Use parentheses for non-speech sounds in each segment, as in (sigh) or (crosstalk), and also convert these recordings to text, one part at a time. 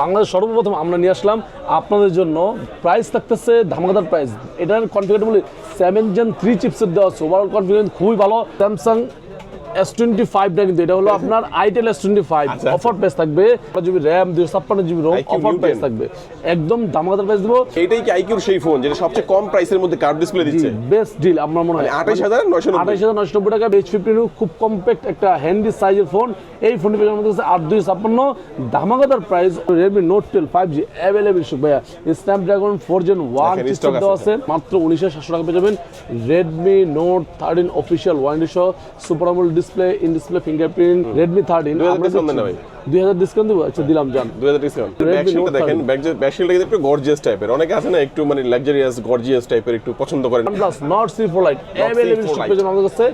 বাংলাদেশ সর্বপ্রথম আমরা নিয়ে আসলাম আপনাদের জন্য প্রাইস থাকতেছে ধামাকাদার প্রাইস এটার কনফিগারেবল সেভেন জেন থ্রি চিপসের দেওয়া আছে। ওভারঅল কনফিগারেশন খুবই ভালো। স্যামসাং এস টোয়েন্টি ফাইভটা কিন্তু এটা হলো আপনার itel S twenty five offer price থাকবে। জিবি র্যাম দুশো ছাপ্পান্ন জিবি রোম অফার প্রাইস থাকবে। একদম ধামাকাদার প্রাইস দেবো। এটাই কি আইকিউর সেই ফোন যেটা সবচেয়ে কম প্রাইসের মধ্যে কার্ভ ডিসপ্লে দিচ্ছে? বেস্ট ডিল আমার মনে হয়। মানে 28,990 আঠাইশ হাজার নয়শো নব্বই টাকা এইচ ফিফটিন খুব কম্প্যাক্ট একটা হ্যান্ডি সাইজের ফোন এই ফোনটি পেয়ে আমাদের কাছে আট দুই ছাপ্পান্ন। ধামাকাদার price Redmi Note twelve five G available ভাইয়া। স্ন্যাপড্রাগন ফোর জেন ওয়ান দেওয়া আছে মাত্র উনিশ হাজার সাতশো টাকা পেয়ে যাবেন। Redmi Note thirteen official warranty সহ super AMOLED display in display fingerprint Redmi thirteen 2000 discount দেন না দুই হাজার ডিসকাউন্ট দেবো আচ্ছা দিলাম জান দুই হাজার ডিসকাউন্ট Note দেখেন ব্যাকশিটটা কিন্তু একটু গর্জিয়াস টাইপের অনেকে আছে না একটু মানে লাক্সারিয়াস গর্জিয়াস টাইপের একটু পছন্দ করেন। Plus Nord CE four Lite available C4 Lite। আমাদের কাছে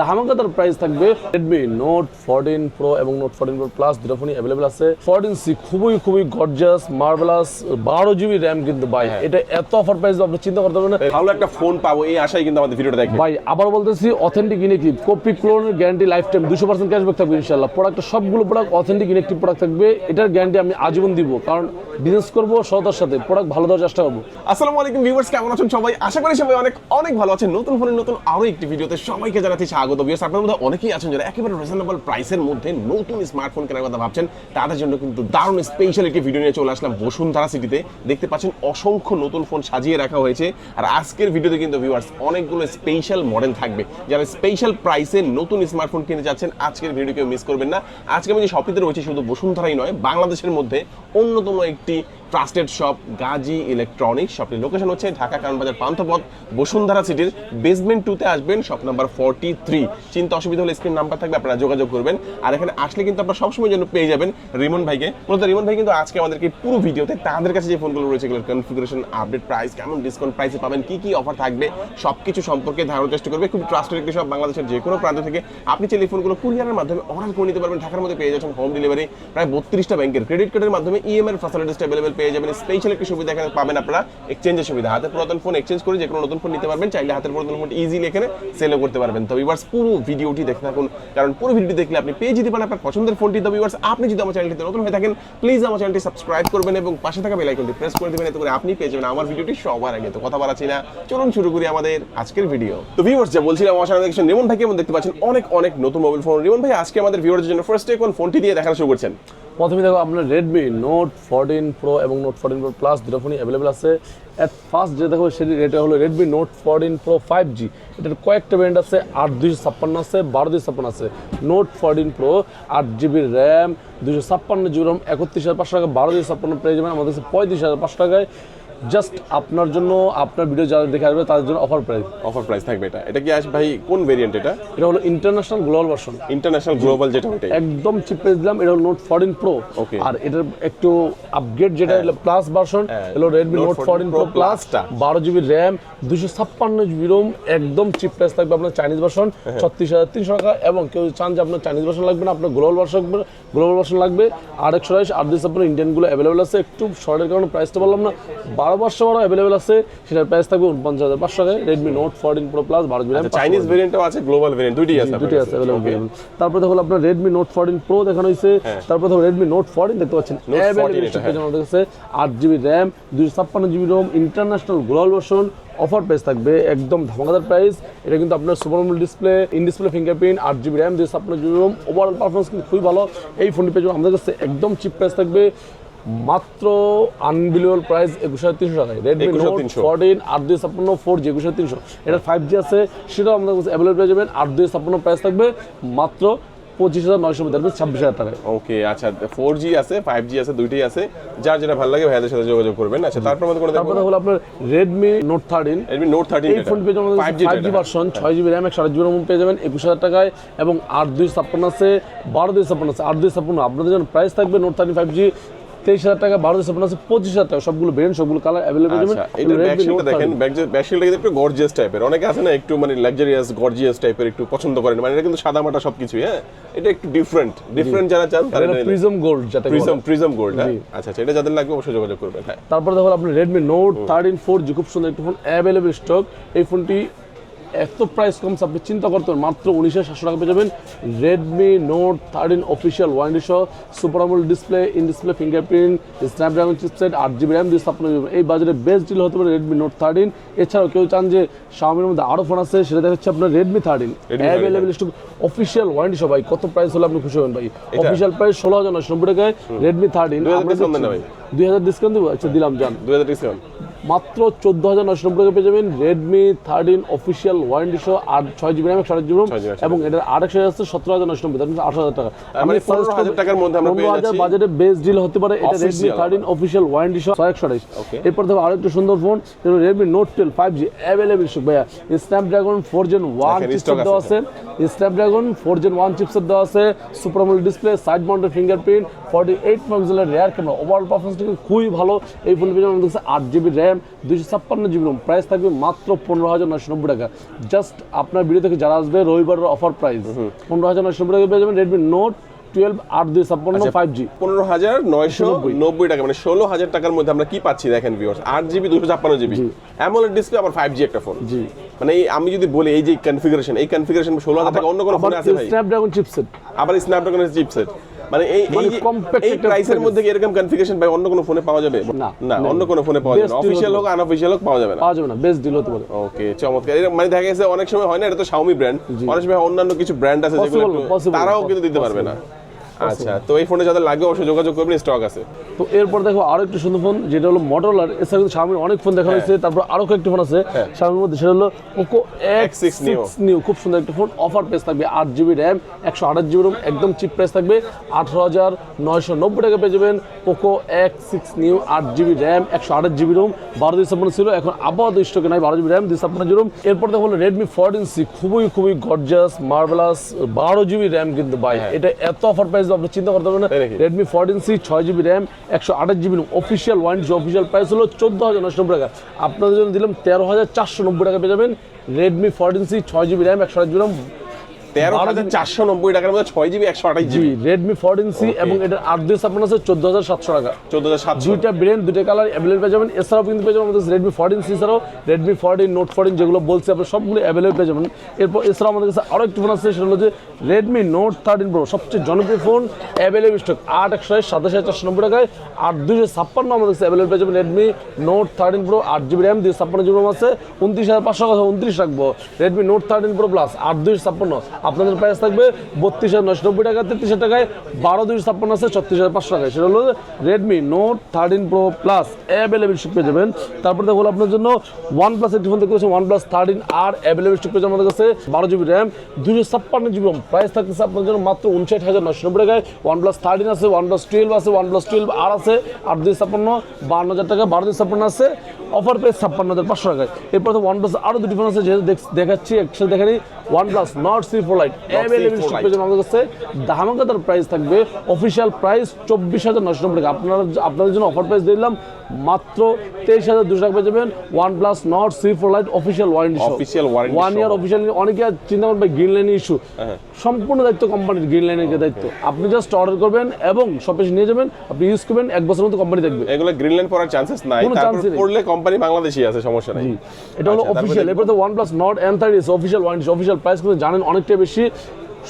ধামাকাদার প্রাইস থাকবে রেডমি নোট ফোরটিন প্রো এবং নোট ফোরটিন প্রো প্লাস দুটো ফোনই অ্যাভেলেবল আছে। ফোরটিন সি খুবই খুবই গর্জাস মার্বেলাস বারো জিবি র্যাম কিন্তু ভাই হ্যাঁ। এটা এত অফার প্রাইস আপনি চিন্তা করতে পারবেন না। ভালো একটা ফোন পাবো এই আশায় কিন্তু আমাদের ভিডিওটা দেখবেন। ভাই আবার বলতেছি অথেন্টিক ইনেকটিভ কপি ক্লোনের গ্যারান্টি লাইফ টাইম দুশো পার্সেন্ট ক্যাশব্যাক থাকবে ইনশাল্লাহ প্রোডাক্টের সবগুলো প্রোডাক্ট অথেন্টিক ইনেকটিভ প্রোডাক্ট থাকবে। এটার গ্যারান্টি আমি আজীবন দিব। কারণ বিজনেস করব, সততার সাথে। প্রোডাক্ট ভালো দেওয়ার চেষ্টা করব। আসসালামু আলাইকুম ভিউয়ার্স কেমন আছেন সবাই? আশা করি সবাই অনেক অনেক ভালো আছেন। নতুন ফোনের নতুন আরও একটি ভিডিওতে সবাইকে জানাচ্ছি স্বাগত। ভিউয়ার্স আপনাদের মধ্যে অনেকেই আছেন যারা একেবারে রিজনেবল প্রাইসের মধ্যে নতুন স্মার্টফোন কেনার কথা ভাবছেন। তাদের জন্য কিন্তু দারুণ স্পেশাল একটি ভিডিও নিয়ে চলে আসলাম বসুন্ধরা সিটিতে দেখতে পাচ্ছেন অসংখ্য নতুন ফোন সাজিয়ে রাখা হয়েছে। আর আজকের ভিডিওতে কিন্তু ভিউয়ার্স অনেকগুলো স্পেশাল মডেল থাকবে। যারা স্পেশাল প্রাইসে নতুন স্মার্টফোন কিনতে যাচ্ছেন, আজকের ভিডিও কেউ মিস করবেন না। আজকে আমি যে শপিতে রয়েছে, শুধু বসুন্ধরাই নয়, বাংলাদেশের মধ্যে অন্যতম একটি ট্রাস্টেড শপ গাজী ইলেকট্রনিক্স। শপটির লোকেশন হচ্ছে ঢাকা কারণবাজার পান্থপথ, বসুন্ধরা সিটির বেসমেন্ট টুতে আসবেন শপ নাম্বার ফর্টি থ্রি চিন্তা অসুবিধা হলে স্ক্রিন নাম্বার থাকবে, আপনারা যোগাযোগ করবেন। আর এখানে আসলে কিন্তু আপনারা সবসময় জন্য পেয়ে যাবেন রিমন ভাইকে। মূলত রিমন ভাই কিন্তু আজকে আমাদেরকে পুরো ভিডিওতে তাদের কাছে যে ফোনগুলো রয়েছে, এগুলোর কনফিগারেশন আপডেট প্রাইস কেমন ডিসকাউন্ট প্রাইসে পাবেন, কি কি অফার থাকবে, সবকিছু সম্পর্কে ধারণার চেষ্টা করবে। খুব ট্রাস্টেড একটি সব বাংলাদেশের যে কোনো প্রান্ত থেকে। আপনি চাইলে ফোনগুলো কুরিয়ারের মাধ্যমে অর্ডার করে নিতে পারবেন। ঢাকার মধ্যে পেয়ে যাচ্ছেন হোম ডেলিভারি প্রায় বত্রিশটা ব্যাংকের ক্রেডিট কার্ডের মাধ্যমে ইএমআই ফ্যাসিলিটিস অ্যাভেলেবল পেয়ে যাবেন। স্পেশাল একটি সুবিধা এখানে পাবেন আপনারা এক্সচেঞ্জের সুবিধা। হাতের পুরাতন ফোন এক্সচেঞ্জ করে যে কোনো নতুন ফোন নিতে পারবেন, চাইলে হাতের পুরাতন ফোন ইজিলি এখানে সেলও করতে পারবেন। তো ভিউয়ার্স পুরো ভিডিওটি দেখতে থাকুন, কারণ পুরো ভিডিওটি দেখলে আপনি পেয়ে যেতে পারেন আপনার পছন্দের ফোনটি তো ভিউয়ার্স আপনি যদি আমার চ্যানেলটিতে নতুন হয়ে থাকেন প্লিজ আমার চ্যানেলটি সাবস্ক্রাইব করবেন এবং পাশে থাকা বেল আইকনটি প্রেস করে দিবেন, এতে করে আপনি পেয়ে যাবেন আমার ভিডিওটি সবার আগে। তো কথা বাড়াচ্ছি না, চলুন শুরু করি আমাদের আজকের ভিডিও তো ভিউয়ার্স যা বলছিলাম, আমার সামনে দেখছেন রিমন ভাইকে এবং দেখতে পাচ্ছেন অনেক অনেক নতুন মোবাইল ফোন রিমন ভাই, আজকে আমাদের ভিউয়ার্সের জন্য ফার্স্টে কোন ফোনটি দিয়ে দেখানো শুরু করছেন? প্রথমে দেখো, আপনার রেডমি নোট ফোরটিন প্রো এবং নোট ফোরটিন প্রো প্লাস দুটো ফোনই অ্যাভেলেবল আছে। এট ফার্স্ট যে দেখো সেটি এটা হলো Redmi Note fourteen Pro five G এটার কয়েকটা ব্র্যান্ড আছে, আট দুইশো ছাপ্পান্ন আছে, বারো দুইশো ছাপ্পান্ন আছে। নোট ফোরটিন প্রো আট জিবি র্যাম দুশো ছাপ্পান্ন জিবি রম একত্রিশ হাজার পাঁচশো টাকা, বারো দুইশো ছাপ্পান্ন পেয়ে যাবেন আমাদের কাছে পঁয়ত্রিশ হাজার পাঁচশো টাকায়। জাস্ট আপনার জন্য আপনার ভিডিও যারা দেখে আসবে তাদের জন্য অফার প্রাইস অফার প্রাইস থাকবে এটা। এটা কি আস ভাই কোন ভেরিয়েন্ট এটা? এটা হলো international global version international global যেটা ওইটাই একদম চিপ প্রাইস দিলাম এটা হলো নোট ফোরটিন প্রো Okay. আর এটার একটু আপগ্রেড যেটা হলো প্লাস ভার্সন হ্যাঁ। হলো রেডমি Note 14 Pro Plus টা। বারো জিবি র্যাম দুশো ছাপ্পান্ন জিবি রোম একদম চিপ প্রাইস থাকবে আপনার চাইনিজ ভার্সন হ্যাঁ। ছত্রিশ হাজার তিনশো টাকা। এবং কেউ চান যে আপনার চাইনিজ ভার্সন লাগবে না আপনার গ্লোবাল ভার্সন গ্লোবাল ভার্সন লাগবে। আর একশো আড়াইশ আট দুশো আপনার ইন্ডিয়ানগুলো অ্যাভেলেবেল আছে। একটু শর্টের কারণে প্রাইসটা বললাম না। বারো পাঁচশো বারো অ্যাভেলেবেল আছে। সেটার প্রাইস থাকবে উনপঞ্চাশ হাজার পাঁচশো Redmi Note fourteen Pro plus বারো জিবি চাইনিজ ভেরিয়েন্টও আছে গ্লোবাল ভেরিয়েন্ট দুইটাই আছে দুটি আছে অ্যাভেলেবল তারপরে দেখো আপনার রেডমি নোট ফোরটিন প্রো দেখানো হয়েছে। তারপরে দেখো রেডমি নোট ফোরটিন দেখতে পাচ্ছেন। হ্যাঁ। Note 14 Available এটা, stock আমাদের কাছে আট জিবি র্যাম দুশো ছাপ্পান্ন GB ROM international global version offer price থাকবে একদম ধামাকাদার প্রাইস এটা কিন্তু আপনার super AMOLED display in display fingerprint আট জিবি র্যাম দুশো ছাপ্পান্ন জিবি রোম ওভারঅল পারফরমেন্স কিন্তু খুবই ভালো। এই ফোনটি পেয়ে আমাদের কাছে একদম চিপ প্রাইস থাকবে। মাত্র আনবিলিয়েবল প্রাইস একুশ হাজার তিনশো টাকায়। রেডমি নোট 21,300 ফোরটিন আট দুই ছাপ্পান্ন ফোর জি একুশ হাজার তিনশো। এটা ফাইভ জি আছে সেটাও আমাদের কাছে অ্যাভেলেবল পেয়ে যাবেন। আট দুই ছাপ্পান্ন প্রাইস থাকবে মাত্র পঁচিশ হাজার নয়শো মধ্যে ছাব্বিশ হাজার টাকায়। ওকে আচ্ছা ফোর জি আছে ফাইভ জি আছে দুইটাই আছে। যার যেটা ভালো লাগে ভাইয়াদের সাথে যোগাযোগ করবেন। আচ্ছা তারপর আমাদের কোনো তারপরে হলো আপনার Redmi Note thirteen Redmi Note thirteen এই ফোন পেয়ে যাবেন ফাইভ জি ভার্সন ছয় জিবি র্যাম একশো আট জিবি পেয়ে যাবেন একুশ হাজার টাকায়। এবং আট দুই ছাপ্পান্ন আছে বারো দুই ছাপ্পান্ন আছে আট দুই ছাপ্পান্ন। আপনাদের জন্য প্রাইস থাকবে নোট থার্টি ফাইভ জি তেইশ হাজার টাকা বারো ছাপ্পান্ন আছে পঁচিশ হাজার টাকা। সবগুলো ব্র্যান্ড সবগুলো কালার অ্যাভেলেবল আচ্ছা এটা ব্যাকশিটটা দেখেন। ব্যাকশিটটা কিন্তু একটু গর্জিয়াস টাইপের অনেকে আছে না একটু মানে লাক্সারিয়াস গর্জিয়াস টাইপের একটু পছন্দ করেন। মানে এটা কিন্তু সাদা মাটা সবকিছু হ্যাঁ? এটা একটু ডিফারেন্ট ডিফারেন্ট যারা চান তারা প্রিজম গোল্ড যেটা প্রিজম প্রিজম গোল্ড হ্যাঁ? আচ্ছা আচ্ছা এটা যাদের লাগবে অবশ্যই যোগাযোগ করবেন হ্যাঁ। তারপরে দেখো আপনি Redmi Note thirteen four G খুব সুন্দর একটি ফোন অ্যাভেলেবল স্টক এই ফোনটি এত প্রাইস কম আপনি চিন্তা করতে পারেন মাত্র উনিশ হাজার সাতশো টাকা পেয়ে যাবেন Redmi Note thirteen official warranty সহ super AMOLED display in display fingerprint Snapdragon chipset আট জিবি র্যাম দিয়ে আপনার এই বাজারে বেস্ট ডিল হতে পারে রেডমি নোট থার্টিন এছাড়াও কেউ চান যে শাওমির মধ্যে আরও ফোন আছে সেটা দেখাচ্ছে আপনার Redmi thirteen Redmi 13 available stock official warranty সহ ভাই কত প্রাইস হলে আপনি খুশি হবেন ভাই? অফিসিয়াল প্রাইস ষোলো হাজার নশো নব্বই টাকায় রেডমি থার্টিন 2000 discount দেন না ভাই? দুই হাজার ডিসকাউন্ট দিব? আচ্ছা দিলাম জান দুই হাজার ডিসকাউন্ট মাত্র চোদ্দ হাজার নশো নব্বই টাকা পেয়ে যাবেন রেডমি থার্টিন অফিসিয়াল ওয়ারেন্টি সহ আট ছয় জিবি র্যাম একশো আট জিবি রোম এবং এটার আট একশো আছে সতেরো হাজার নশো নব্বই আট হাজার টাকা। মানে 15,000 টাকার মধ্যে আমরা পেয়ে যাচ্ছি। বাজেটে বেস্ট ডিল হতে পারে এটা রেডমি। থার্টিন অফিসিয়াল ওয়ারেন্টি সহ ছয় একশো আঠাইশ এরপর দেখো আরেকটা সুন্দর phone Redmi Note twelve five G available ভাইয়া। Snapdragon four Gen one chipset দেওয়া আছে। Snapdragon four Gen one chipset দেওয়া আছে। Super AMOLED display side mounted fingerprint forty eight মেগাপিক্সেলের রেয়ার ক্যামেরা ওভারঅল পারফরমেন্স খুবই ভালো। এই ফোনের পেছনে আমাদের কাছে আট জিবি র্যাম দুইশো ছাপ্পান্ন জিবি রোম। প্রাইস থাকবে মাত্র পনেরো হাজার নয়শো নব্বই টাকা। জাস্ট আপনার ভিডিও থেকে যারা আসবে রবিবারের অফার প্রাইস পনেরো হাজার নয়শো নব্বই টাকা পেয়ে যাবেন রেডমি নোট টুয়েলভ আট দুই ছাপ্পান্ন আচ্ছা। ফাইভ জি পনেরো হাজার নয়শো নব্বই টাকা মানে ষোলো হাজার টাকার মধ্যে আমরা কি পাচ্ছি দেখেন ভিউয়ার্স আট জিবি দুশো ছাপ্পান্ন জিবি। অ্যামোলেড ডিসপ্লে আবার ফাইভ জি একটা ফোন জি। মানে আমি যদি বলি এই যে কনফিগারেশন এই কনফিগারেশন ষোলো হাজার টাকা অন্য কোনো ফোন আছে ভাই? স্ন্যাপড্রাগন চিপসেট আবার স্ন্যাপড্রাগনের চিপসেট মানে এই এই মানে এই প্রাইসের মধ্যে কি এরকম কনফিগারেশন ভাই অন্য কোনো ফোনে পাওয়া যাবে? না, না অন্য কোনো ফোনে পাওয়া যাবে না। অফিসিয়াল হোক আনঅফিশিয়াল হোক পাওয়া যাবে না। পাওয়া যাবে না বেস্ট ডিল হতে পারে। ওকে চমৎকার। মানে দেখা গেছে অনেক সময় হয় না এটা তো শাওমি ব্র্যান্ড অনেক সময় অন্যান্য কিছু ব্র্যান্ড আছে যেগুলো তারাও কিন্তু দিতে পারবে না। আচ্ছা তো এই ফোনে যাদের লাগবে অবশ্যই যোগাযোগ করবেন স্টক আছে। তো এরপর দেখো আরও একটু সুন্দর ফোন যেটা হলো এছাড়া কিন্তু অনেক ফোন দেখা হয়েছে তারপর আরও কয়েকটি ফোন আছে। Xiaomi মধ্যে সেটা হলো X6 X6 Neo। নিউ খুব সুন্দর একটা ফোন অফার প্রাইস থাকবে আট জিবি র্যাম একশো আঠাশ জিবি রোম একদম চিপ প্রাইস থাকবে আঠারো হাজার নয়শো নব্বই টাকা পেয়ে যাবেন পোকো এক্স সিক্স নিউ আট জিবি র্যাম একশো আঠাশ জিবি রোম বারো দুই ছাপ্পান্ন ছিল এখন আপাতত স্টকে নাই বারো জিবি র্যাম দুই ছাপ্পান্ন জিবি রোম এরপর দেখো হলো রেডমি ফোরটিন সি খুবই খুবই গর্জাস মার্বেলাস বারো জিবি র্যাম কিন্তু ভাই এটা এত অফার প্রাইস আপনি চিন্তা করতে পারবেন রেডমি ফোরটিন সি ছয় জিবি র্যাম একশো আঠাশ GB official one official price হলো চোদ্দ হাজার নশো নব্বই টাকা। আপনাদের জন্য দিলাম তেরো হাজার চারশো নব্বই টাকা পেয়ে যাবেন। রেডমি ফোরটিন সি ছয় জিবি র্যাম একশো আঠাশ জিবি র্যাম তেরো হাজার চারশো নব্বই টাকার মধ্যে ছয় জিবি একশো আঠাশ জিবি। রেডমি ফোরটিন সি এবং এটার আট দুই ছাপ্পান্ন আছে চোদ্দ হাজার সাতশো টাকা। চোদ্দ হাজার সাতশো। দুইটা ব্রেন দুইটা কালার অ্যাভেলেবল পেয়ে যাবেন। এছাড়াও কিন্তু পেয়ে যাবেন আমাদের রেডমি ফোরটিন সি ছাড়াও রেডমি ফোরটিন নোট ফোরটিন যেগুলো বলছি আপনার সবগুলো অ্যাভেলেবল পেয়ে যাবেন। এরপর এছাড়াও আমাদের কাছে আরও একটি ফোন আছে সেটা হলো যে রেডমি নোট থার্টিন প্রো সবচেয়ে জনপ্রিয় ফোন অ্যাভেলেবল স্টক আট একশো সাতাশ হাজার চারশো নব্বই টাকায়। আর দুইশো ছাপ্পান্ন আমাদের কাছে অ্যাভেলেবল পেয়ে যাবেন রেডমি নোট থার্টিন প্রো আট জিবি র্যাম দুইশো ছাপ্পান্ন জিবি আছে। উনত্রিশ হাজার পাঁচশো উনত্রিশ রাখব। Redmi Note thirteen Pro plus আট দুইশো ছাপ্পান্ন আপনাদের প্রাইস থাকবে বত্রিশ হাজার নশো নব্বই টাকা, তেত্রিশ হাজার টাকায় বারো দুইশো ছাপ্পান্ন আছে ছত্রিশ হাজার পাঁচশো টাকায়। সেটা হলো Redmi Note thirteen Pro plus available stock পেয়ে যাবেন। তারপর দেখো আপনার জন্য ওয়ান প্লাস একটি ফোন দেখতে পাচ্ছেন OnePlus thirteen R available stock পেয়ে আমাদের কাছে, বারো জিবি র্যাম দুশো ছাপ্পান্ন জিবি রম প্রাইস থাকতেছে আপনার জন্য মাত্র উনষাট হাজার নশো নব্বই টাকায়। ওয়ান প্লাস থার্টিন আছে ওয়ান প্লাস টুয়েলভ আছে ওয়ান প্লাস টুয়েলভ আর আছে, আট দুই ছাপ্পান্ন, বান্ন হাজার টাকা, বারো দুই ছাপ্পান্ন আছে অফার প্রাইস ছাপ্পান্ন হাজার পাঁচশো টাকায়। এরপর ওয়ান প্লাস আরও দুটি ফোন আছে, যেহেতু দেখ- দেখাচ্ছি, একসাথে দেখানি OnePlus Nord C four Lite available C4 stock Lite। আমাদের কাছে ধামাকাদার প্রাইস থাকবে। অফিসিয়াল প্রাইস চব্বিশ হাজার নশো নব্বই টাকা। আপনারা আপনাদের জন্য অফার প্রাইস দিলাম। মাত্র তেইশ হাজার দুশো টাকা পেয়ে যাবেন OnePlus Nord C four Lite official warranty warranty one year official অনেকে চিন্তা করবে গ্রিন লাইনের ইস্যু। সম্পূর্ণ দায়িত্ব কোম্পানির গ্রিন লাইনের দায়িত্ব। আপনি জাস্ট অর্ডার করবেন এবং শপে নিয়ে যাবেন। আপনি ইউজ করবেন এক বছরের মতো কোম্পানি দেখবে এগুলো গ্রিনল্যান্ড পড়ার চান্সেস নাই। তারপর পড়লে কোম্পানি বাংলাদেশি আছে সমস্যা নাই। এটা হলো আচ্ছা, অফিসিয়াল এরপর তো OnePlus Nord N thirty official warranty official price কিন্তু জানেন অনেকটা বেশি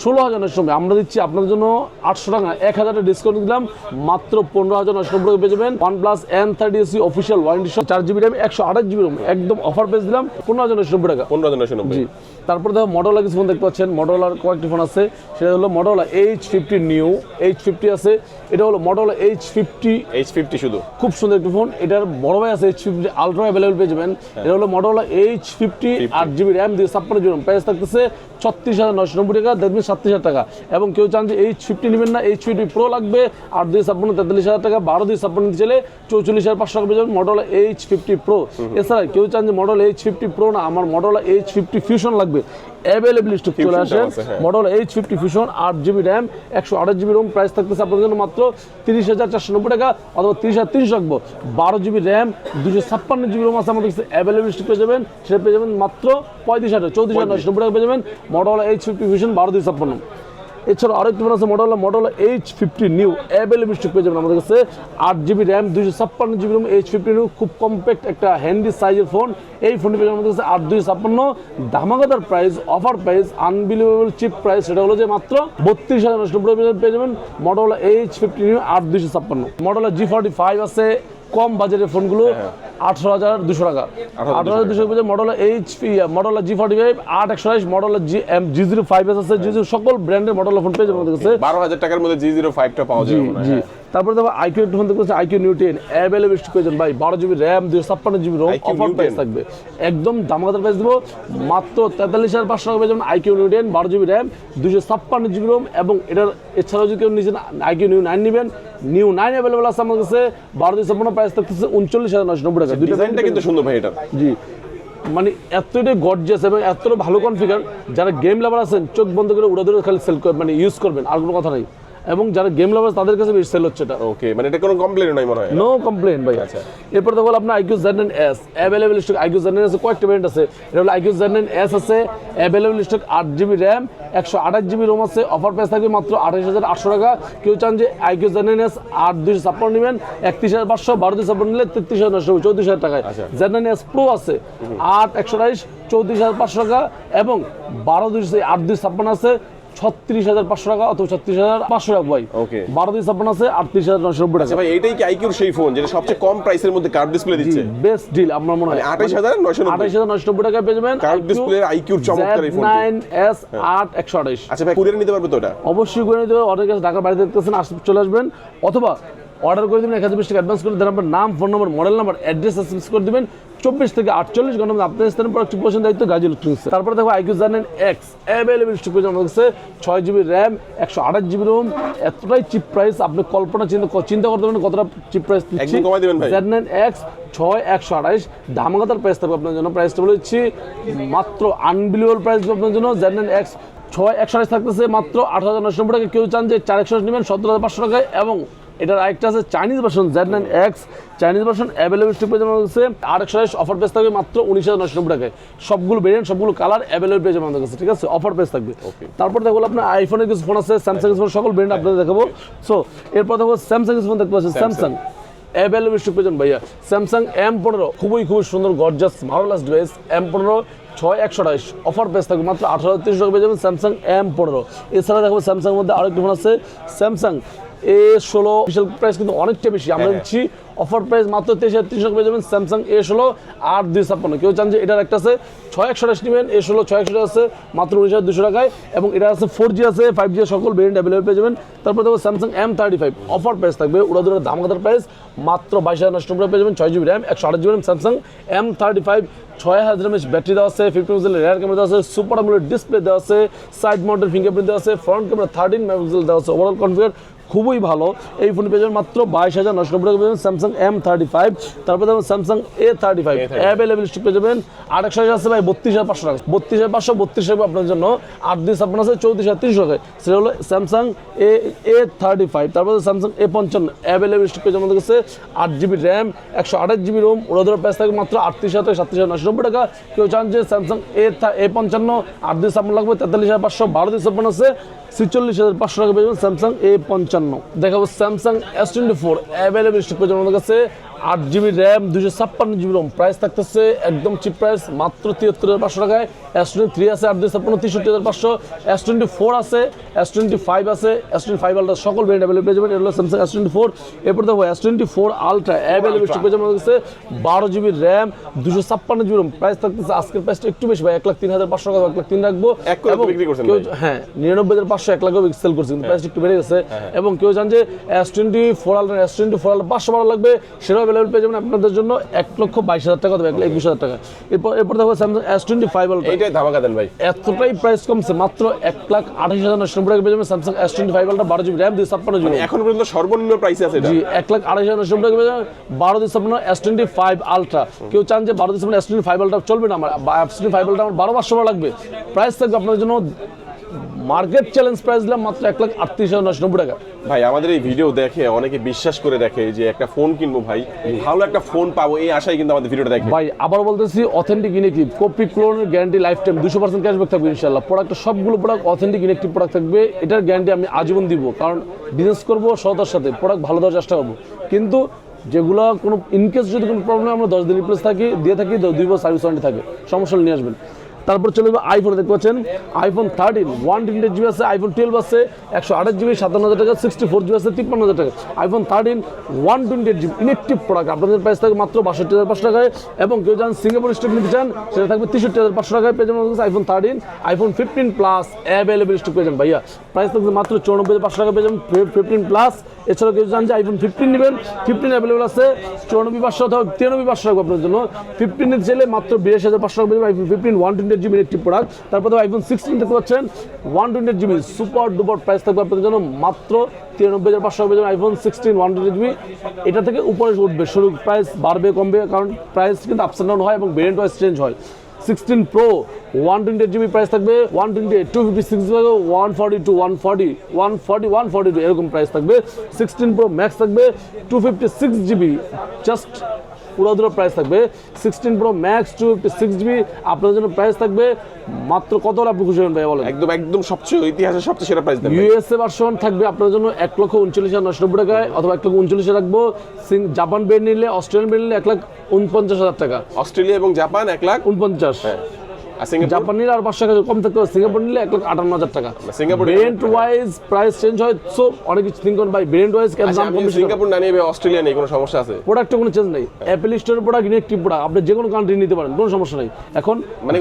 ষোলো হাজার নয়শো নব্বই। আমরা দিচ্ছি আপনাদের জন্য আটশো টাকা। এক হাজার ডিসকাউন্ট দিলাম মাত্র পনেরো হাজার নয়শো নব্বই পেয়ে যাবেন। OnePlus N thirty SE official warranty চার জিবি র্যাম একশো আঠাশ জিবি রুম একদম অফার পেয়ে দিলাম পনেরো হাজার নয়শো নব্বই টাকা। পনেরো হাজার নশো নব্বই। জি। তারপর দেখো মডেলা কিছু ফোন দেখতে পাচ্ছেন। মডেলার কয়েকটি ফোন আছে। সেটা হলো Motorola edge fifty Neo edge fifty আছে। এটা হলো Motorola edge fifty edge fifty শুধু। খুব সুন্দর একটি ফোন এটার বড় ভাই আছে এইচ ফিফটি আলট্রা অ্যাভেলেবল পেয়ে যাবেন। এটা হলো মডেলা এইচ ফিফটি আট জিবি র্যাম দিয়ে ছাপ্পান্ন জিবি প্রাইস থাকতেছে ছত্রিশ হাজার নশো নব্বই টাকা। দেখবেন সাতত্রিশ হাজার টাকা। এবং কেউ চান যে এইচ ফিফটি নেবেন না এইচ ফিফটি প্রো লাগবে আট দুই ছাপ্পান্ন তেতাল্লিশ হাজার টাকা বারো দুই ছাপ্পান্ন চলে চৌচল্লিশ হাজার পাঁচশো টাকা পেয়ে যাবেন মডেল এইচ ফিফটি প্রো এছাড়া কেউ চান যে মডেল এইচ ফিফটি প্রো না আমার মডেল এইচ ফিফটি ফিউশন লাগবে। অ্যাভেলেবল স্টক চলে আসে। মডেল এইচ ফিফটি ফিউশন আট জিবি র্যাম একশো আঠাশ জিবি রোম প্রাইস থাকতেছে আপনাদের জন্য মাত্র তিরিশ হাজার চারশো নব্বই টাকা অথবা তিরিশ হাজার তিনশো রাখব। বারো জিবি র্যাম দুশো ছাপ্পান্ন জিবি রোম আছে আমাদের কাছে অ্যাভেলেবল স্টক পেয়ে যাবেন। সেটা পেয়ে যাবেন মাত্র পঁয়ত্রিশ হাজার চৌত্রিশ হাজার নশো নব্বই টাকা পেয়ে যাবেন। মডেল এইচ ফিফটি ফিউশন বারো দুই ছাপ্পান্ন। এছাড়াও আরেকটি ফোন আছে model model H fifty new available stock পেয়ে যাবেন আমাদের কাছে। আট জিবি র্যাম দুইশো ছাপ্পান্ন GB RAM H fifty new খুব কম্প্যাক্ট একটা হ্যান্ডি সাইজের ফোন এই ফোনটি পেয়ে যাবেন আমাদের কাছে, আট, দুইশো ছাপ্পান্ন। ধামাকাদার price offer price unbelievable cheap price সেটা হলো যে মাত্র বত্রিশ হাজার পেয়ে যাবেন। মডেল এইচ ফিফটি নিউ আট, দুইশো ছাপ্পান্ন। মডেল জি ফর্টি ফাইভ আছে কম বাজেটের ফোনগুলো আঠারো হাজার দুশো টাকা। আঠারো হাজার দুশো model H P model G forty five আট একশো আইস model G M G zero five S আছে। জি জিরো সকল ব্র্যান্ডের মডেল ফোন পেয়ে যাবেন বারো হাজার টাকার মধ্যে জি জিরো ফাইভটা পাওয়া জি। তারপরে দেখো আইকিউ ফোন দেখতে iQOO Neo ten available stock পেয়েছেন ভাই বারো জিবি র্যাম দুশো ছাপ্পান্ন জিবি রোম অফার প্রাইস থাকবে। একদম দামাদার প্রাইস দেবো মাত্র তেতাল্লিশ হাজার পাঁচশো টাকা যাবেন আইকিউ নিউ টেন বারো জিবি র্যাম দুশো ছাপ্পান্ন জিবি রোম এবং এটার এছাড়াও যদি কেউ নিচে আইকিউ নিউ নাইন নেবেন নিউ নাইন অ্যাভেলেবল আছে আমার কাছে বারো দুশো ছাপ্পান্ন প্রাইস থাকতেছে উনচল্লিশ হাজার নশো নব্বই টাকা। দুইটা ডিজাইনটা কিন্তু সুন্দর ভাই এটা জি। মানে এতটাই গর্জিয়াস এবং এতটা ভালো কনফিগার যারা গেম লাভার আছেন চোখ বন্ধ করে উড়ে ধরে খালি সেল মানে ইউজ করবেন আর কোনো কথা নাই। এবং যারা গেম লাভার তাদের কাছে বেশি সেল হচ্ছে এটা। ওকে মানে এটা কোনো কমপ্লেন নাই মনে হয়। নো কমপ্লেন ভাই। আচ্ছা। এরপর দেখো আপনার iQOO Z ten S available stock iQOO Z ten S কয়েকটা ভেরিয়েন্ট আছে। এটা হলো আইকিউ জেডেন এস আছে অ্যাভেলেবল স্টক আট জিবি র্যাম একশো আঠাশ জিবি রোম আছে অফার প্রাইস থাকবে মাত্র আঠাশ হাজার আটশো টাকা। কেউ চান যে আইকিউ জেডেন এস আট দুইশো ছাপ্পান্ন নেবেন একত্রিশ হাজার পাঁচশো বারো দুইশো ছাপ্পান্ন নিলে তেত্রিশ হাজার নশো চৌত্রিশ হাজার টাকায়। এস প্রো আছে আট একশো আঠাইশ চৌত্রিশ হাজার পাঁচশো টাকা এবং বারো দুইশো আট দুই ছাপ্পান্ন আছে। ছত্রিশ হাজার পাঁচশো টাকা অথবা ছত্রিশ হাজার পাঁচশো টাকা ভাই। ওকে বারো দুই ছাপ্পান্ন আছে আটত্রিশ হাজার নশো নব্বই টাকা আচ্ছা ভাই এটাই কি আইকিউর সেই ফোন যেটা সবচেয়ে কম প্রাইসের মধ্যে কার্ড ডিসপ্লে দিচ্ছে? বেস্ট ডিল আমার মনে হয়। আঠাশ হাজার নশো আঠাশ হাজার নশো নব্বই টাকা পেয়ে যাবেন কার্ড ডিসপ্লে আইকিউর চমৎকার এই। নাইন এস আট একশো আঠাশ আচ্ছা ভাই কুরিয়ার নিতে পারবে তো এটা? অবশ্যই করে নিতে পারবে অনেক ঢাকার বাড়িতে দেখতেছেন চলে আসবেন। অথবা অর্ডার করে দেবেন এক হাজার বিশ টাকা অ্যাডভান্স করে দেন আপনার নাম ফোন নম্বর মডেল নাম্বার অ্যাড্রেস এসএমএস করে দেবেন। চব্বিশ থেকে আটচল্লিশ ঘণ্টার মধ্যে আপনার স্থানে প্রোডাক্ট পৌঁছানোর দায়িত্ব গাজী ইলেকট্রনিক্স তারপরে দেখো আইকিউ জানেন এক্স অ্যাভেলেবল স্টক পেয়ে আমাদের কাছে ছয় জিবি র্যাম একশো আঠাশ জিবি রোম এতটাই চিপ প্রাইস আপনি কল্পনা চিন্তা চিন্তা করতে পারেন কতটা cheap price. Z nine X ছয় একশো আঠাইশ ধামাকাতার প্রাইস থাকবে আপনার জন্য। প্রাইসটা বলেছি মাত্র আনবিলিভেবল প্রাইস আপনার জন্য। জেড নাইন এক্স ছয় একশো আঠাইশ থাকতেছে মাত্র আট হাজার নশো নব্বই টাকা কেউ চান যে চার একশো নেবেন সতেরো হাজার পাঁচশো টাকায় এবং এটার আরেকটা আছে Chinese version Z nine X Chinese version available stock পেয়ে আমাদের কাছে আট একশো আঠাইশ অফার প্রাইস থাকবে মাত্র উনিশ হাজার নশো নব্বই টাকায়। সবগুলো ভেরিয়েন্ট সবগুলো কালার অ্যাভেলেবল পেয়ে আমাদের কাছে ঠিক আছে? অফার প্রাইস থাকবে। তারপর দেখো আপনার আইফোনের কিছু ফোন আছে স্যামসাং ফোন সকল ব্র্যান্ড আপনাদের দেখাবো। সো এরপর দেখো স্যামসাং ফোন দেখতে পাচ্ছেন স্যামসাং অ্যাভেলেবল স্টক পেয়েছেন ভাইয়া। স্যামসাং এম পনেরো খুবই খুবই সুন্দর গর্জাস মার্ভেলাস ডিভাইস এম পনেরো ছয় একশো আঠাইশ অফার পেস থাকবে মাত্র আঠারো হাজার তিরিশ টাকা পেয়ে যাবেন স্যামসাং এম পনেরো। এছাড়া দেখব স্যামসাং মধ্যে আরেকটি ফোন আছে স্যামসাং এ ষোলো স্পেশাল প্রাইস কিন্তু অনেকটা বেশি। আমরা। দিচ্ছি অফার প্রাইস মাত্র তেইশ হাজার তিনশো টাকা পেয়ে যাবেন স্যামসাং এ ষোলো আট দুই ছাপ্পান্ন। কেউ চান যে এটার একটা আছে ছয় একশো আঠাশ নেবেন এ ষোলো ছয় একশো আছে মাত্র উনিশ হাজার দুশো টাকায়। এবং এটা আছে ফোর জি আছে ফাইভ জি সকল ভেরিয়েন্ট অ্যাভেলেবল পেয়ে যাবেন। তারপর দেখো Samsung M thirty five offer price থাকবে উড়াদুরের দামগাদার প্রাইস মাত্র বাইশ হাজার নষ্ট পেয়ে যাবেন ছয় জিবি র্যাম একশো আঠাশ GB RAM Samsung M thirty five ছয় হাজার এমএচ ব্যাটারি দেওয়া আছে ফিফটি মেগাপিক্সেল রেয়ার ক্যামেরা দেওয়া আছে সুপার আমলের ডিসপ্লে দেওয়া আছে সাইড মাউন্টের ফিঙ্গারপ্রিন্ট দেওয়া আছে ফ্রন্ট ক্যামেরা থার্টিন মেগাপিক্সেল দেওয়া আছে ওভারঅল কনফিগার খুবই ভালো। এই ফোন পেয়ে যাবেন মাত্র বাইশ হাজার নশো নব্বই টাকা। পেয়ে স্যামসাং এম থার্টি ফাইভ তারপর দেখবেন Samsung A thirty five available stock পেয়ে যাবেন আট একশো আছে ভাই বত্রিশ হাজার পাঁচশো টাকা। বত্রিশ হাজার পাঁচশো বত্রিশ হাজার আপনার জন্য। আট দুই ছাপ্পান্ন আছে চৌত্রিশ হাজার তিরিশ টাকায় সেটা হলো Samsung A A thirty five তারপর স্যামসাং এ পঞ্চান্ন। অ্যাভেলেবল স্টক পেয়ে যাবেন আমাদের কাছে আট জিবি র্যাম একশো আঠাশ জিবি রোম ওরা ধরো প্রাইস থাকে মাত্র আটত্রিশ হাজার থেকে সাতত্রিশ হাজার নশো নব্বই টাকা। কেউ চান যে স্যামসাং এ এ পঞ্চান্ন আট দুই ছাপ্পান্ন লাগবে তেতাল্লিশ হাজার পাঁচশো বারো দুই ছাপ্পান্ন আছে ছিচল্লিশ হাজার পাঁচশো টাকা পেয়ে যাবেন স্যামসাং এ পঞ্চান্ন। দেখাবো Samsung S twenty four available stock আমাদের কাছে আট জিবি র্যাম দুশো ছাপ্পান্ন জিবি রোম। প্রাইস থাকতেছে একদম চিপ প্রাইস মাত্র তিয়াত্তর হাজার পাঁচশো টাকায়। এস টোয়েন্টি থ্রি আছে আট দুই ছাপ্পান্ন তেষট্টি হাজার পাঁচশো। এস টোয়েন্টি ফোর আছে এস টোয়েন্টি ফাইভ আছে এস টোয়েন্টি ফাইভ আলট্রা সকল ভেরিয়েন্ট অ্যাভেলেবল পেয়ে যাবেন। এটা হলো স্যামসাং এস টোয়েন্টি ফোর এরপর দেখো S twenty four ultra available stock পেয়ে যাবেন কাছে বারো জিবি র্যাম দুশো ছাপ্পান্ন জিবি রোম। প্রাইস থাকতেছে আজকের প্রাইসটা একটু বেশি ভাই এক লাখ তিন হাজার পাঁচশো টাকা এক লাখ তিন রাখব। হ্যাঁ নিরানব্বই হাজার পাঁচশো এক লাখও সেল করছে কিন্তু প্রাইস একটু বেড়ে গেছে। এবং কেউ জান যে S twenty four ultra S twenty four ultra পাঁচশো বারো লাগবে সেটাও অ্যাভেলেবল পেয়ে যাবেন আপনাদের জন্য এক লক্ষ বাইশ হাজার টাকা দেবে এক একুশ হাজার টাকা। এরপর এরপর দেখো Samsung S twenty five ultra এইটাই ধামাকা দেন ভাই। এতটাই প্রাইস কমছে মাত্র এক লাখ আঠাশ হাজার নশো টাকা পেয়ে যাবেন Samsung S twenty five ultra বারো জিবি র্যাম দুই ছাপ্পান্ন জিবি এখন পর্যন্ত সর্বনিম্ন প্রাইস আছে জি এক লাখ আড়াই হাজার নশো টাকা পেয়ে যাবেন বারো December S twenty five ultra কেউ চান যে বারো December S twenty five ultra চলবে না আমার এস টোয়েন্টি ফাইভ আলট্রা আমার বারো পাঁচশো টাকা লাগবে। প্রাইস থাকবে আপনাদের জন্য মার্কেট চ্যালেঞ্জ প্রাইস দিলাম মাত্র এক লাখ আটত্রিশ হাজার নশো নব্বই টাকা। ভাই আমাদের এই ভিডিও দেখে অনেকে বিশ্বাস করে দেখে যে একটা ফোন কিনবো ভাই ভালো একটা ফোন পাবো এই আশায় কিন্তু আমাদের ভিডিওটা দেখে। ভাই আবার বলতেছি অথেন্টিক ইনেকটিভ কপি ক্লোনের গ্যারান্টি লাইফ টাইম দুশো পার্সেন্ট ক্যাশব্যাক থাকবে ইনশাল্লাহ প্রোডাক্টের সবগুলো প্রোডাক্ট অথেন্টিক ইনেকটিভ প্রোডাক্ট থাকবে। এটার গ্যারান্টি আমি আজীবন দিব কারণ বিজনেস করব সততার সাথে প্রোডাক্ট ভালো দেওয়ার চেষ্টা করব। কিন্তু যেগুলো কোনো ইনকেস যদি কোনো প্রবলেম আমরা দশ দিন রিপ্লেস থাকি দিয়ে থাকি দুই বছর সার্ভিস ওয়ারেন্টি থাকে। সমস্যা নিয়ে আসবেন। তারপর চলে যাবে আইফোন দেখতে পাচ্ছেন? IPhone thirteen one twenty GB আছে আইফোন টুয়েলভ আছে, একশো আঠাশ জিবি সাতান্ন হাজার টাকা সিক্সটি ফোর জিবি আছে, তিপ্পান্ন হাজার টাকা। IPhone thirteen one twenty eight GB inactive product আপনাদের প্রাইস থাকবে মাত্র বাষট্টি হাজার পাঁচশো টাকায়। এবং কেউ যান সিঙ্গাপুর স্টক নিতে চান, সেটা থাকবে তেষট্টি হাজার পাঁচশো টাকায় পেয়ে যাবেন iPhone thirteen iPhone fifteen plus available stock পেয়ে যাবেন। ভাইয়া প্রাইস থাকবে মাত্র চৌরানব্বই হাজার পাঁচশো টাকা পেয়ে যাবেন ফিফটিন প্লাস এছাড়াও কেউ জান যে আইফোন ফিফটিন নেবেন ফিফটিন অ্যাভেলেবল আছে, চৌরানব্বই পাঁচশো অথবা তিরানব্বই পাঁচশো টাকা আপনার জন্য। ফিফটিন নিতে চাইলে মাত্র বিরাশি হাজার পাঁচশো টাকা পেয়ে যাবেন iPhone fifteen one twenty GB একটি প্রোডাক্ট তারপর তো আইফোন সিক্সটিন দেখতে পাচ্ছেন one twenty GB super duper price থাকবে আপনাদের জন্য মাত্র তিরানব্বই হাজার পাঁচশো পেয়ে যাবেন iPhone sixteen one twenty GB এটা থেকে উপরে উঠবে শুরু প্রাইস বাড়বে, কমবে, কারণ প্রাইস কিন্তু আপস ডাউন হয় এবং ভেরিয়েন্ট ওয়াইজ চেঞ্জ হয়। Sixteen pro one twenty GB price থাকবে one twenty two fifty six one forty two one forty one forty one forty two এরকম প্রাইস থাকবে। সিক্সটিন প্রো ম্যাক্স থাকবে two fifty six GB just পুরোদুরো price থাকবে sixteen pro max two fifty six GB আপনাদের জন্য price থাকবে মাত্র কত আপনি খুশি হবেন ভাই বলেন? একদম একদম সবচেয়ে ইতিহাসের সবচেয়ে সেরা প্রাইস দেবে ইউএসএ ভার্সন থাকবে আপনার জন্য এক লক্ষ উনচল্লিশ হাজার নশো নব্বই টাকায় অথবা এক লক্ষ উনচল্লিশে রাখব। জাপান বেড নিলে অস্ট্রেলিয়ান বেড নিলে এক লাখ উনপঞ্চাশ হাজার টাকা। অস্ট্রেলিয়া এবং জাপান এক লাখ উনপঞ্চাশ। সিঙ্গাপুর জাপান নিলে আর পাঁচশো টাকা কম থাকতে সিঙ্গাপুর নিলে এক লাখ আটান্ন হাজার টাকা। Singapore variant wise price change হয় সো অনেক কিছু থিঙ্ক ভাই ভেরিয়েন্ট ওয়াইজ কেন দাম কম সিঙ্গাপুর না নিয়ে অস্ট্রেলিয়া নেই কোনো সমস্যা আছে? প্রোডাক্টে কোনো চেঞ্জ নেই। অ্যাপেল স্টোরের প্রোডাক্ট ইনেকটিভ প্রোডাক্ট আপনি যে কোনো কান্ট্রি নিতে পারেন কোনো সমস্যা নেই। এখন মানে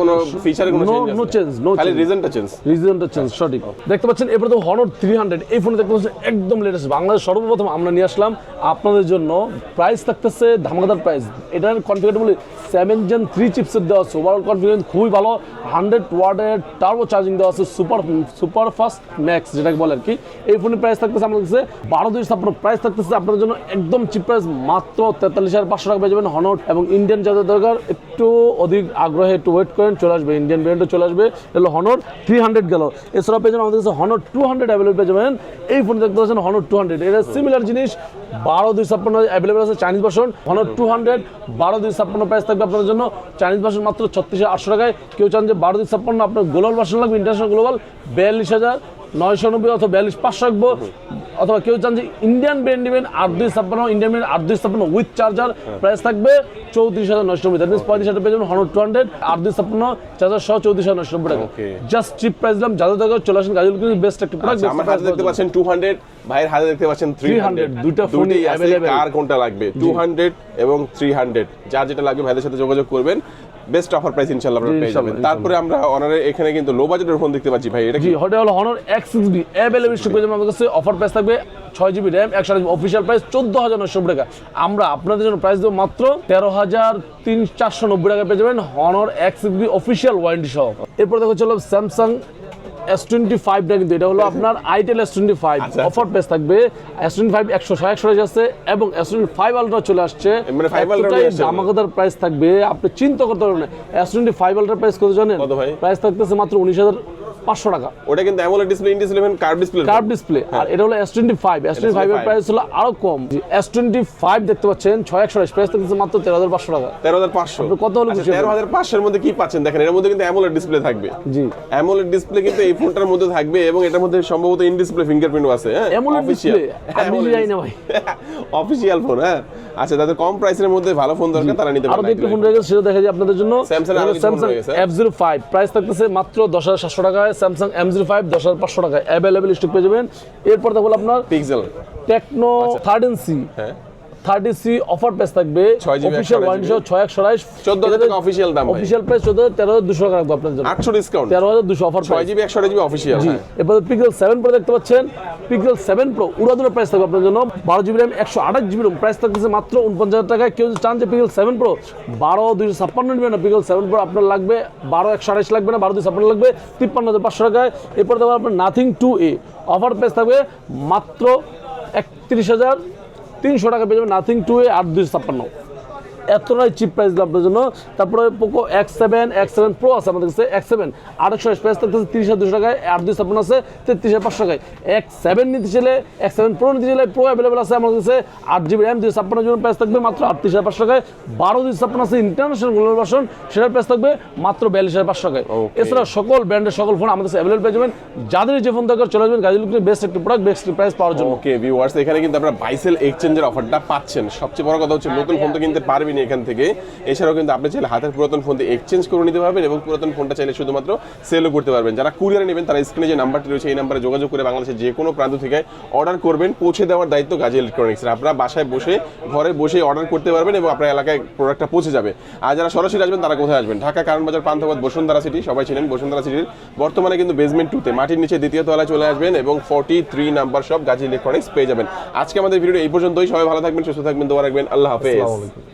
কোনো ফিচারে কোনো চেঞ্জ নো চেঞ্জ নো খালি রিজনটা চেঞ্জ রিজনটা চেঞ্জ সঠিক। দেখতে পাচ্ছেন এরপরে তো হনর থ্রি হান্ড্রেড এই ফোনে দেখতে পাচ্ছেন একদম লেটেস্ট বাংলাদেশ সর্বপ্রথম আমরা নিয়ে আসলাম। আপনাদের জন্য প্রাইস থাকতেছে ধামাকাদার প্রাইস এটার configurable seven gen three chipset দেওয়া আছে ওভারঅল কনফিগারেন্স খুবই ভালো। হান্ড্রেড ওয়ার্ডের টার্বো চার্জিং দেওয়া আছে সুপার সুপার ফাস্ট ম্যাক্স যেটাকে বলে আর কি। এই ফোনের প্রাইস থাকতেছে আমাদের কাছে বারো দুই ছাপ্পান্ন। প্রাইস থাকতেছে আপনাদের জন্য একদম চিপ প্রাইস মাত্র তেতাল্লিশ হাজার পাঁচশো টাকা পেয়ে যাবেন হনর এবং ইন্ডিয়ান যাদের দরকার, একটু অধিক আগ্রহে একটু ওয়েট করেন, চলে আসবে। ইন্ডিয়ান ব্র্যান্ডও চলে আসবে। এগুলো হনর থ্রি হান্ড্রেড গেল। এছাড়া পেয়ে যাবেন আমাদের কাছে হনর টু হান্ড্রেড অ্যাভেলেবল পেয়ে যাবেন। এই ফোন দেখতে পাচ্ছেন হনর টু হান্ড্রেড এটা সিমিলার জিনিস, বারো দুই ছাপ্পান্ন অ্যাভেলেবেল আছে Chinese version Honor two hundred বারো দুই ছাপ্পান্ন প্রাইস থাকবে আপনার জন্য। চাইনিজ ভার্সন মাত্র হাজার আটশো টাকায় কেউ চান যে বারো দুই ছাপ্পান্ন আপনার গ্লোবাল ভার্সন লাগবে ইন্টারন্যাশনাল গ্লোবাল বিয়াল্লিশ হাজার নয়শো নব্বই অথবা বিয়াল্লিশ পাঁচশো রাখব অথবা কেউ চান যে ইন্ডিয়ান ব্র্যান্ড নেবেন আট দুই ছাপ্পান্ন ইন্ডিয়ান ব্র্যান্ড আট দুই ছাপ্পান্ন উইথ চার্জার প্রাইস থাকবে চৌত্রিশ হাজার নয়শো নব্বই। দ্যাট মিনস পঁয়ত্রিশ হাজার পেয়ে যাবেন হনর টু হান্ড্রেড আট দুই ছাপ্পান্ন চার্জার সহ চৌত্রিশ হাজার নয়শো নব্বই টাকা। জাস্ট চিপ প্রাইস দিলাম যাদের দরকার চলে আসেন গাজল কিন্তু বেস্ট একটা প্রোডাক্ট আচ্ছা, আমার হাতে দেখতে পাচ্ছেন টু হান্ড্রেড ভাইয়ের হাতে দেখতে পাচ্ছেন থ্রি হান্ড্রেড দুইটা ফোনই। কার কোনটা লাগবে? টু হান্ড্রেড এবং থ্রি হান্ড্রেড যার যেটা লাগবে ভাইদের সাথে যোগাযোগ করবেন। বেস্ট অফার প্রাইস ইনশাআল্লাহ আপনারা পেয়ে যাবেন। তারপরে আমরা অনারে এখানে কিন্তু লো বাজেটের ফোন দেখতে পাচ্ছি ভাই এটা কি? হোটেল হলো Honor X six B available stock পেয়ে আমাদের কাছে অফার প্রাইস থাকবে ছয় জিবি র্যাম একশো আঠাশ অফিসিয়াল প্রাইস চোদ্দ হাজার নশো টাকা। আমরা আপনাদের জন্য প্রাইস দেবো মাত্র তেরো হাজার তিন চারশো নব্বই টাকা পেয়ে যাবেন Honor X six B official warranty সহ। এরপর দেখো চলো স্যামসাং এস টোয়েন্টি ফাইভটা কিন্তু এটা হলো আপনার itel S twenty five offer price থাকবে। এস টোয়েন্টি ফাইভ একশো ছয় একশো আছে এবং এস টোয়েন্টি ফাইভ আলট্রা চলে আসছে। মানে 5 Ultra এতটাই নিয়ে আসছে? ধামাকাদার প্রাইস থাকবে। আপনি চিন্তা করতে পারবেন S twenty five ultra price কত জানেন? প্রাইস থাকতেছে মাত্র উনিশ হাজার পাঁচশো টাকা। ওটা কিন্তু AMOLED display Indies eleven curve display curve display আর এটা হলো S twenty five S twenty five এর প্রাইস হলো আরও কম। এস টোয়েন্টি ফাইভ দেখতে পাচ্ছেন ছয় একশো প্রাইস থাকতেছে মাত্র তেরো হাজার পাঁচশো টাকা। তেরো হাজার পাঁচশো। কত হলে হবেন? তেরো হাজার পাঁচশোর মধ্যে কি পাচ্ছেন? দেখেন এর মধ্যে কিন্তু অ্যামোলেড ডিসপ্লে থাকবে। জি। অ্যামোলেড ডিসপ্লে কিন্তু এই ফোনটার মধ্যে থাকবে এবং এটার মধ্যে সম্ভবত ইন ডিসপ্লে ফিঙ্গারপ্রিন্টও আছে হ্যাঁ? আমি জানি না ভাই। (laughs) অফিসিয়াল ফোন হ্যাঁ। আচ্ছা তাদের কম প্রাইসের মধ্যে ভালো ফোন দরকার তারা নিতে আরও পারে দুটো ফোন রয়ে গেছে সেটা দেখা যায় আপনাদের জন্য। আরও স্যামসাং জিরো ফাইভ প্রাইস থাকতেছে মাত্র দশ হাজার সাতশো টাকায়। স্যামসাং এম জিরো ফাইভ দশ হাজার পাঁচশো টাকায়। অ্যাভেলেবেল স্টক পেয়ে যাবেন। এরপর দেখো আপনার পিক্সেল টেকনো থার্টিন সি হ্যাঁ। থার্টি সি অফার প্রাইস থাকবে 6 GB, অফিসিয়াল 128 ওয়ারেন্টি সহ ছয় একশো আড়াইশ 14,000 টাকা official দাম অফিসিয়াল প্রাইস চোদ্দ হাজার তেরো হাজার দুশো টাকা আপনার জন্য। আটশো ডিসকাউন্ট তেরো হাজার দুশো অফার ছয় জিবি একশো জিবি অফিসিয়াল জি। এরপরে পিক্সেল সেভেন প্রো দেখতে পাচ্ছেন। পিক্সেল সেভেন প্রো উড়াদুরা প্রাইস থাকবে আপনার জন্য। বারো জিবি র্যাম একশো আঠাশ জিবি র্যাম প্রাইস থাকতেছে মাত্র উনপঞ্চাশ হাজার টাকায়। কেউ চান যে পিক্সেল সেভেন প্রো বারো দুইশো ছাপ্পান্ন নেবেন না। পিক্সেল সেভেন প্রো আপনার লাগবে বারো একশো আঠাশ লাগবে না বারো দুই ছাপ্পান্ন লাগবে তিপ্পান্ন হাজার পাঁচশো টাকায়। এরপর দেখবেন আপনার Nothing two A offer price থাকবে মাত্র একত্রিশ হাজার তিনশো টাকা পেয়ে যাবেন নাথিং টু এ আট দুই ছাপ্পান্ন। এতটাই চিপ প্রাইস দিলাম আপনার জন্য। তারপরে Poco X seven X seven pro আছে আমাদের কাছে এক্স সেভেন আটশো প্রাইস থাকতেছে তিরিশ হাজার দুশো টাকায় আট দুই ছাপ্পান্ন আছে তেত্রিশ হাজার পাঁচশো টাকায়। এক্স সেভেন নিতে চাইলে এক্স সেভেন প্রো নিতে চাইলে প্রো অ্যাভেলেবল আছে আমাদের কাছে। আট জিবি র্যাম দুই ছাপ্পান্ন জন্য প্রাইস থাকবে মাত্র আটত্রিশ হাজার পাঁচশো টাকায়। বারো দুই ছাপ্পান্ন আছে ইন্টারন্যাশনাল গ্লোবাল ভার্সন সেটার প্রাইস থাকবে মাত্র বিয়াল্লিশ হাজার পাঁচশো টাকায়. এছাড়া সকল ব্র্যান্ডের সকল ফোন আমাদের কাছে অ্যাভেলেবল পেয়ে যাবেন। যাদের যে ফোন দরকার চলে আসবেন গাজী বেস্ট একটি প্রোডাক্ট বেস্ট প্রাইস পাওয়ার জন্য। ওকে ভিউয়ার্স এখানে কিন্তু আপনারা বাইসেল এক্সচেঞ্জের অফারটা পাচ্ছেন। সবচেয়ে বড় কথা হচ্ছে নতুন ফোন তো কিনতে পারবেন এখান থেকে। এছাড়াও কিন্তু আপনি চাইলে হাতের পুরাতন ফোন দিয়ে এক্সচেঞ্জ করে নিতে পারবেন এবং পুরাতন ফোনটা চাইলে শুধুমাত্র সেলও করতে পারবেন। যারা কুরিয়ারে নেবেন, তারা স্ক্রিনে যে নাম্বারটি রয়েছে, এই নাম্বারে যোগাযোগ করে বাংলাদেশের যে কোনো প্রান্ত থেকে অর্ডার করবেন। পৌঁছে দেওয়ার দায়িত্ব গাজী ইলেকট্রনিক্সের আপনারা বাসায় বসে, ঘরে বসে অর্ডার করতে পারবেন এবং আপনার এলাকায় প্রোডাক্টটা পৌঁছে যাবে। আর যারা সরাসরি আসবেন, তারা কোথায় আসবেন? ঢাকা কারণ বাজার পান্থপথ, বসুন্ধরা সিটি সবাই ছিলেন বসুন্ধরা সিটির বর্তমানে কিন্তু বেসমেন্ট টুতে মাটির নিচে দ্বিতীয় তলায় চলে আসবেন এবং ফর্টি থ্রি নাম্বার সব গাজী ইলেকট্রনিক্স পেয়ে যাবেন। আজকে আমাদের ভিডিও এই পর্যন্তই। সবাই ভালো থাকবেন, সুস্থ থাকবেন, দোয়া রাখবেন। আল্লাহ হাফেজ।